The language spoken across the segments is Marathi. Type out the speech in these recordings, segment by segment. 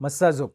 मस्साजोग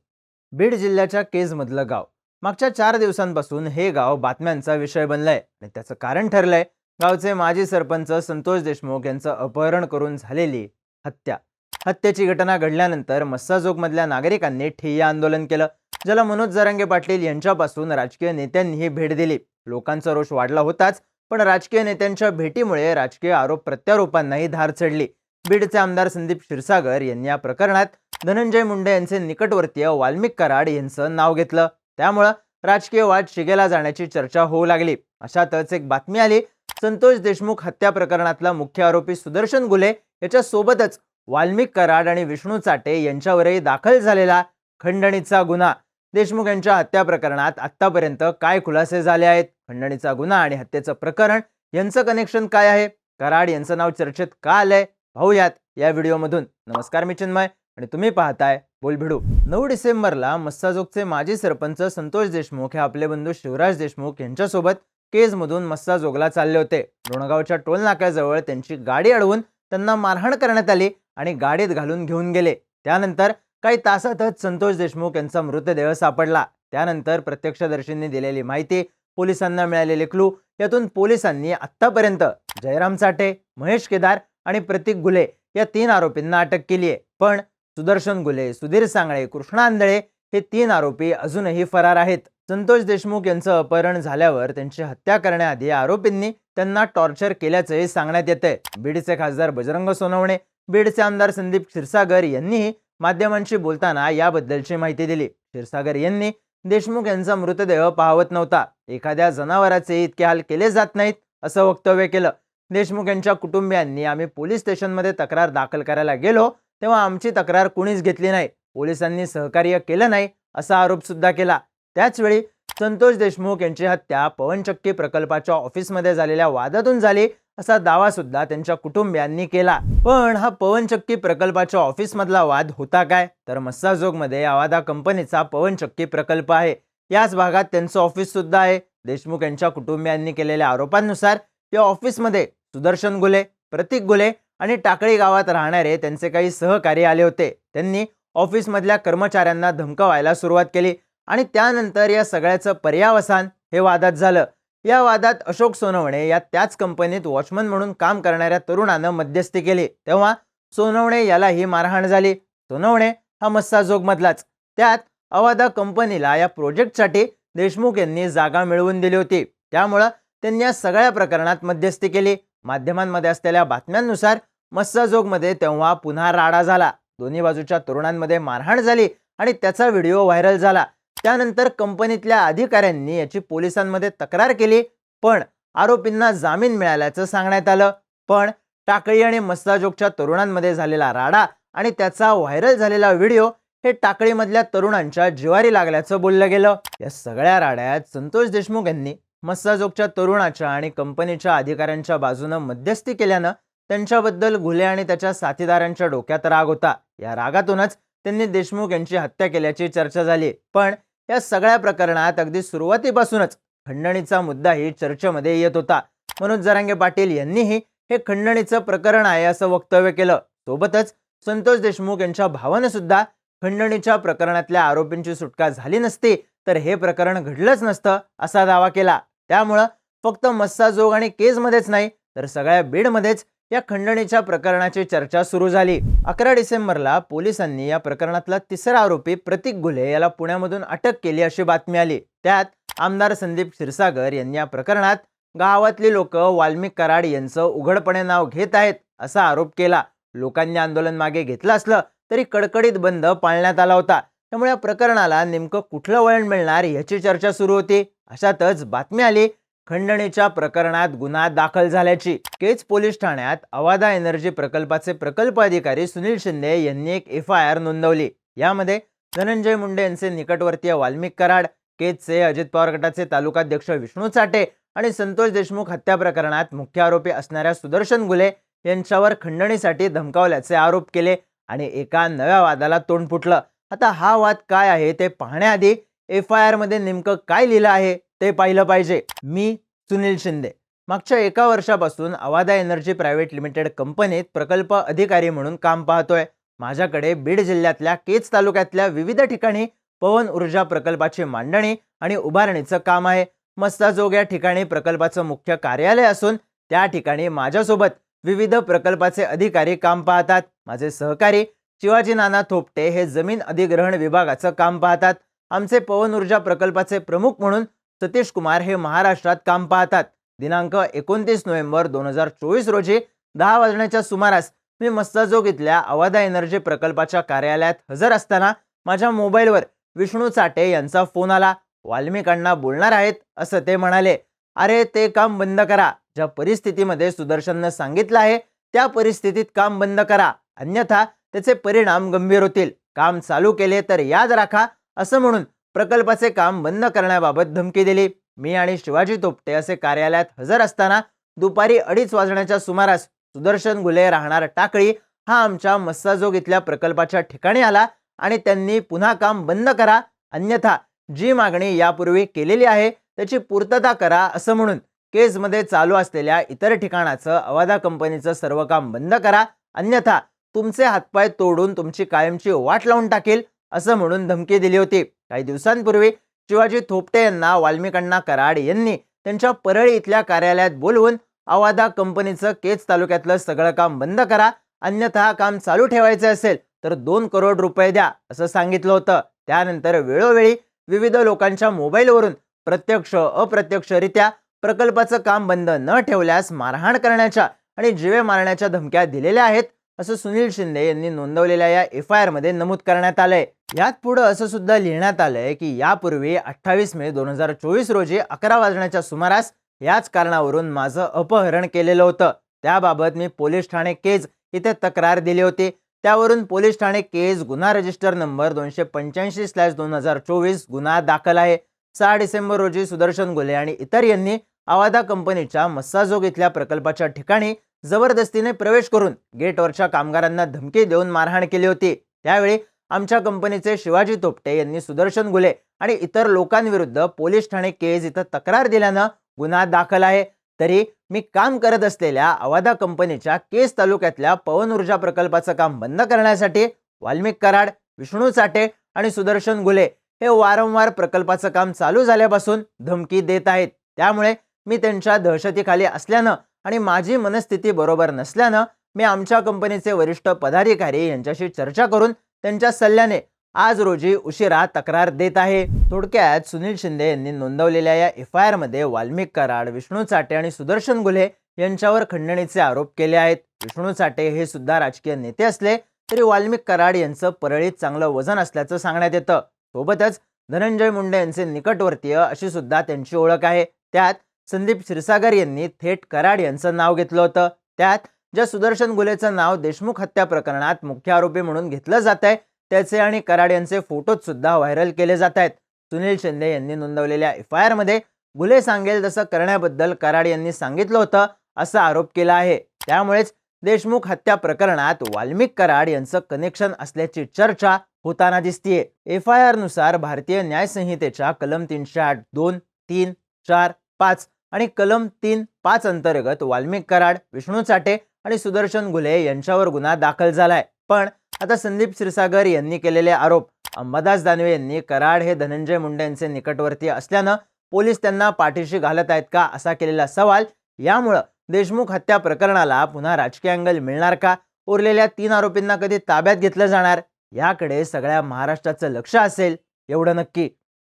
बीड जिल्ह्याच्या केजमधलं गाव. मागच्या चार दिवसांपासून हे गाव बातम्यांचा विषय बनलंय आणि त्याचं कारण ठरलंय. गावचे माजी सरपंच संतोष देशमुख यांचं अपहरण करून झालेली हत्या. हत्येची घटना घडल्यानंतर मस्साजोगमधल्या नागरिकांनी ठिय्या आंदोलन केलं. ज्याला मनोज जरांगे पाटील यांच्यापासून राजकीय नेत्यांनीही भेट दिली. लोकांचा रोष वाढला होताच पण राजकीय नेत्यांच्या भेटीमुळे राजकीय आरोप प्रत्यारोपांनाही धार चढली. बीडचे आमदार संदीप क्षीरसागर यांनी या प्रकरणात धनंजय मुंडे यांचे निकटवर्तीय वाल्मिक कराड यांचं नाव घेतलं. त्यामुळं राजकीय वाद शिगेला जाण्याची चर्चा होऊ लागली. अशातच एक बातमी आली. संतोष देशमुख हत्या प्रकरणातला मुख्य आरोपी सुदर्शन गुले याच्या सोबतच वाल्मिक कराड आणि विष्णू चाटे यांच्यावरही दाखल झालेला खंडणीचा गुन्हा. देशमुख यांच्या हत्या प्रकरणात आत्तापर्यंत काय खुलासे झाले आहेत? खंडणीचा गुन्हा आणि हत्येचं प्रकरण यांचं कनेक्शन काय आहे? कराड यांचं नाव चर्चेत का आलंय? पाहूयात या व्हिडिओमधून. नमस्कार मी चिन्मय आणि तुम्ही पाहताय बोलभिडू. नऊ डिसेंबरला मस्साजोगचे माजी सरपंच संतोष देशमुख हे आपले बंधू शिवराज देशमुख यांच्यासोबत केजमधून मस्साजोगला चालले होते. डोणगावच्या टोल नाक्याजवळ त्यांची गाडी अडवून त्यांना मारहाण करण्यात आली आणि गाडीत घालून घेऊन गेले. त्यानंतर काही तासातच संतोष देशमुख यांचा मृतदेह सापडला. त्यानंतर प्रत्यक्षदर्शींनी दिलेली माहिती पोलिसांना मिळालेले क्लू यातून पोलिसांनी आत्तापर्यंत जयराम साठे महेश केदार आणि प्रतीक गुले या तीन आरोपींना अटक केली आहे. पण सुदर्शन गुले सुधीर सांगळे कृष्णा आंधळे हे तीन आरोपी अजूनही फरार आहेत. संतोष देशमुख यांचं अपहरण झाल्यावर त्यांची हत्या करण्याआधी आरोपींनी त्यांना टॉर्चर केल्याचंही सांगण्यात येतंय. बीडचे खासदार बजरंग सोनवणे बीडचे आमदार संदीप क्षीरसागर यांनीही माध्यमांशी बोलताना याबद्दलची माहिती दिली. क्षीरसागर यांनी देशमुख यांचा मृतदेह पाहवत नव्हता. एखाद्या जनावराचे इतके हाल केले जात नाहीत असं वक्तव्य केलं. देशमुख यांच्या कुटुंबियांनी आम्ही पोलीस स्टेशनमध्ये तक्रार दाखल करायला गेलो तेव्हा आमची तक्रार कुणीच घेतली नाही. पोलिसांनी सहकार्य केलं नाही असा आरोप सुद्धा केला. त्याचवेळी संतोष देशमुख यांची हत्या पवनचक्की प्रकल्पाच्या ऑफिसमध्ये झालेल्या वादातून झाली असा दावा सुद्धा त्यांच्या कुटुंबियांनी केला. पण हा पवनचक्की प्रकल्पाच्या ऑफिसमधला वाद होता काय? तर मस्साजोगमध्ये आवादा कंपनीचा पवनचक्की प्रकल्प आहे. याच भागात त्यांचं ऑफिस सुद्धा आहे. देशमुख यांच्या कुटुंबियांनी केलेल्या आरोपांनुसार या ऑफिसमध्ये सुदर्शन गुले प्रतीक गुले आणि टाकळी गावात राहणारे त्यांचे काही सहकारी आले होते. त्यांनी ऑफिसमधल्या कर्मचाऱ्यांना धमकावायला सुरुवात केली आणि त्यानंतर या सगळ्याचं पर्यावसान हे वादात झालं. या वादात अशोक सोनवणे या त्याच कंपनीत वॉचमन म्हणून काम करणाऱ्या तरुणानं मध्यस्थी केली. तेव्हा सोनवणे याला ही मारहाण झाली. सोनवणे हा मस्साजोग मधलाच त्यात अवादा कंपनीला या प्रोजेक्टसाठी देशमुख यांनी जागा मिळवून दिली होती. त्यामुळं त्यांनी या सगळ्या प्रकरणात मध्यस्थी केली. माध्यमांमध्ये असलेल्या बातम्यांनुसार मस्साजोगमध्ये तेव्हा पुन्हा राडा झाला. दोन्ही बाजूच्या तरुणांमध्ये मारहाण झाली आणि त्याचा व्हिडिओ व्हायरल झाला. त्यानंतर कंपनीतल्या अधिकाऱ्यांनी याची पोलिसांमध्ये तक्रार केली पण आरोपींना जामीन मिळाल्याचं सांगण्यात आलं. पण टाकळी आणि मस्ताजोगच्या तरुणांमध्ये झालेला राडा आणि त्याचा व्हायरल झालेला व्हिडिओ हे टाकळीमधल्या तरुणांच्या जिवारी लागल्याचं बोललं गेलं. या सगळ्या राड्यात संतोष देशमुख यांनी मस्साजोगच्या तरुणाच्या आणि कंपनीच्या अधिकाऱ्यांच्या बाजूनं मध्यस्थी केल्यानं त्यांच्याबद्दल घुले आणि त्याच्या साथीदारांच्या डोक्यात राग होता. या रागातूनच त्यांनी देशमुख यांची हत्या केल्याची चर्चा झाली. पण या सगळ्या प्रकरणात अगदी सुरुवातीपासूनच खंडणीचा मुद्दाही चर्चेमध्ये येत होता. मनोज जरांगे पाटील यांनीही हे खंडणीचं प्रकरण आहे असं वक्तव्य केलं. सोबतच संतोष देशमुख यांच्या भावानं सुद्धा खंडणीच्या प्रकरणातल्या आरोपींची सुटका झाली नसती तर हे प्रकरण घडलंच नसतं असा दावा केला. त्यामुळं फक्त मस्साजोग आणि केजमध्येच नाही तर सगळ्या बीडमध्येच या खंडणीच्या प्रकरणाची चर्चा सुरू झाली. अकरा डिसेंबरला पोलिसांनी या प्रकरणातला तिसरा आरोपी प्रतीक गुले याला पुण्यामधून अटक केली अशी बातमी आली. त्यात आमदार संदीप क्षीरसागर यांनी या प्रकरणात गावातली लोक वाल्मिक कराड यांचं उघडपणे नाव घेत आहेत असा आरोप केला. लोकांनी आंदोलन मागे घेतलं असलं तरी कडकडीत बंद पाळण्यात आला होता. त्यामुळे या प्रकरणाला नेमकं कुठलं वळण मिळणार याची चर्चा सुरू होती. अशातच बातमी आली खंडणीच्या प्रकरणात गुन्हा दाखल झाल्याची. केज पोलीस ठाण्यात अवादा एनर्जी प्रकल्पाचे प्रकल्प अधिकारी सुनील शिंदे यांनी एक एफ आय आर नोंदवली. यामध्ये धनंजय मुंडे यांचे निकटवर्तीय वाल्मिक कराड केजचे अजित पवार गटाचे तालुकाध्यक्ष विष्णू चाटे आणि संतोष देशमुख हत्या प्रकरणात मुख्य आरोपी असणाऱ्या सुदर्शन गुले यांच्यावर खंडणीसाठी धमकावल्याचे आरोप केले आणि एका नव्या वादाला तोंड फुटलं. आता हा वाद काय आहे ते पाहण्याआधी एफ आय आरमध्ये नेमकं काय लिहिलं आहे ते पाहिलं पाहिजे. मी सुनील शिंदे. मागच्या एका वर्षापासून अवादा एनर्जी प्रायव्हेट लिमिटेड कंपनीत प्रकल्प अधिकारी म्हणून काम पाहतोय. माझ्याकडे बीड जिल्ह्यातल्या केज तालुक्यातल्या विविध ठिकाणी पवन ऊर्जा प्रकल्पाची मांडणी आणि उभारणीचं काम आहे. मस्ताजोग या ठिकाणी प्रकल्पाचं मुख्य कार्यालय असून त्या ठिकाणी माझ्यासोबत विविध प्रकल्पाचे अधिकारी काम पाहतात. माझे सहकारी शिवाजी नाना थोपटे हे जमीन अधिग्रहण विभागाचं काम पाहतात. आमचे पवन ऊर्जा प्रकल्पाचे प्रमुख म्हणून सतीश कुमार हे महाराष्ट्रात काम पाहतात. दिनांक एकोणतीस नोव्हेंबर दोन हजार चोवीस रोजी दहा वाजण्याच्या सुमारास मी मस्ताजोग इथल्या अवादा एनर्जी प्रकल्पाच्या कार्यालयात हजर असताना माझ्या मोबाईलवर विष्णू चाटे यांचा फोन आला. वाल्मिकांना बोलणार आहेत असं ते म्हणाले. अरे ते काम बंद करा. ज्या परिस्थितीमध्ये सुदर्शननं सांगितलं आहे त्या परिस्थितीत काम बंद करा. अन्यथा त्याचे परिणाम गंभीर होतील. काम चालू केले तर याद राखा असं म्हणून प्रकल्पाचे काम बंद करण्याबाबत धमकी दिली. मी आणि शिवाजी तोपटे असे कार्यालयात हजर असताना दुपारी अडीच वाजण्याच्या सुमारास सुदर्शन गुले राहणार टाकळी हा आमच्या मस्साजोग इथल्या प्रकल्पाच्या ठिकाणी आला आणि त्यांनी पुन्हा काम बंद करा अन्यथा जी मागणी यापूर्वी केलेली आहे त्याची पूर्तता करा असं म्हणून केसमध्ये चालू असलेल्या इतर ठिकाणाचं अवादा कंपनीचं सर्व काम बंद करा अन्यथा तुमचे हातपाय तोडून तुमची कायमची वाट लावून टाकेल असं म्हणून धमकी दिली होती. काही दिवसांपूर्वी शिवाजी थोपटे यांना वाल्मिकांना कराड यांनी त्यांच्या परळी इथल्या कार्यालयात बोलवून आवादा कंपनीचं केच तालुक्यातलं सगळं काम बंद करा अन्यथा काम चालू ठेवायचे असेल तर दोन करोड रुपये द्या असं सांगितलं होतं. त्यानंतर वेळोवेळी विविध लोकांच्या मोबाईलवरून प्रत्यक्ष अप्रत्यक्षरित्या प्रकल्पाचं काम बंद न ठेवल्यास मारहाण करण्याच्या आणि जिवे मारण्याच्या धमक्या दिलेल्या आहेत. असं सुनील शिंदे यांनी नोंदवलेल्या या एफ आय आरमध्ये नमूद करण्यात आलंय. यात पुढं असं सुद्धा लिहिण्यात आलंय की यापूर्वी अठ्ठावीस मे दोन हजार चोवीस रोजी अकरा वाजण्याच्या सुमारास याच कारणावरून माझं अपहरण केलेलं होतं. त्याबाबत मी पोलीस ठाणे केज इथे तक्रार दिली होती. त्यावरून पोलीस ठाणे केज गुन्हा रजिस्टर नंबर दोनशे पंच्याऐंशी स्लॅश दोन हजार चोवीस गुन्हा दाखल आहे. सहा डिसेंबर रोजी सुदर्शन गुले आणि इतर यांनी आवादा कंपनीच्या मस्साजोग इथल्या प्रकल्पाच्या ठिकाणी जबरदस्तीने प्रवेश करून गेटवरच्या कामगारांना धमकी देऊन मारहाण केली होती. त्यावेळी आमच्या कंपनीचे शिवाजी तोपटे यांनी सुदर्शन गुले आणि इतर लोकांविरुद्ध पोलीस ठाणे केज इथं तक्रार दिल्यानं गुन्हा दाखल आहे. तरी मी काम करत असलेल्या अवादा कंपनीच्या केस तालुक्यातल्या पवन ऊर्जा प्रकल्पाचं काम बंद करण्यासाठी वाल्मिक कराड विष्णू चाटे आणि सुदर्शन गुले हे वारंवार प्रकल्पाचं काम चालू झाल्यापासून धमकी देत आहेत. त्यामुळे मी त्यांच्या दहशतीखाली असल्यानं आणि माझी मनस्थिती बरोबर नसल्यानं मी आमच्या कंपनीचे वरिष्ठ पदाधिकारी यांच्याशी चर्चा करून त्यांच्या सल्ल्याने आज रोजी उशिरा तक्रार देत आहे. थोडक्यात सुनील शिंदे यांनी नोंदवलेल्या या एफ आय आरमध्ये वाल्मिक कराड विष्णू चाटे आणि सुदर्शन गुले यांच्यावर खंडणीचे आरोप केले आहेत. विष्णू चाटे हे सुद्धा राजकीय नेते असले तरी वाल्मिक कराड यांचं परळीत चांगलं वजन असल्याचं सांगण्यात येतं. सोबतच धनंजय मुंडे यांचे निकटवर्तीय अशी सुद्धा त्यांची ओळख आहे. त्यात संदीप क्षीरसागर यांनी थेट कराड यांचं नाव घेतलं होतं. त्यात ज्या सुदर्शन गुलेचं नाव देशमुख हत्या प्रकरणात मुख्य आरोपी म्हणून घेतलं जात आहे त्याचे आणि कराड यांचे फोटोज सुद्धा व्हायरल केले जात आहेत. सुनील शिंदे यांनी नोंदवलेल्या एफ आय आरमध्ये गुले सांगेल तसं करण्याबद्दल कराड यांनी सांगितलं होतं असा आरोप केला आहे. त्यामुळेच देशमुख हत्या प्रकरणात वाल्मिक कराड यांचं कनेक्शन असल्याची चर्चा होताना दिसतीये. एफ आय आरनुसार भारतीय न्यायसंहितेच्या कलम तीनशे आठ दोन तीन चार पाच आणि कलम तीन पाच अंतर्गत वाल्मिक कराड विष्णू चाटे आणि सुदर्शन घुले यांच्यावर गुन्हा दाखल झालाय. पण आता संदीप क्षीरसागर यांनी केलेले आरोप अंबादास दानवे यांनी कराड हे धनंजय मुंडे यांचे निकटवर्ती असल्यानं पोलीस त्यांना पाठीशी घालत आहेत का असा केलेला सवाल यामुळं देशमुख हत्या प्रकरणाला पुन्हा राजकीय अँगल मिळणार का? उरलेल्या तीन आरोपींना कधी ताब्यात घेतलं जाणार? याकडे सगळ्या महाराष्ट्राचं लक्ष असेल एवढं नक्की.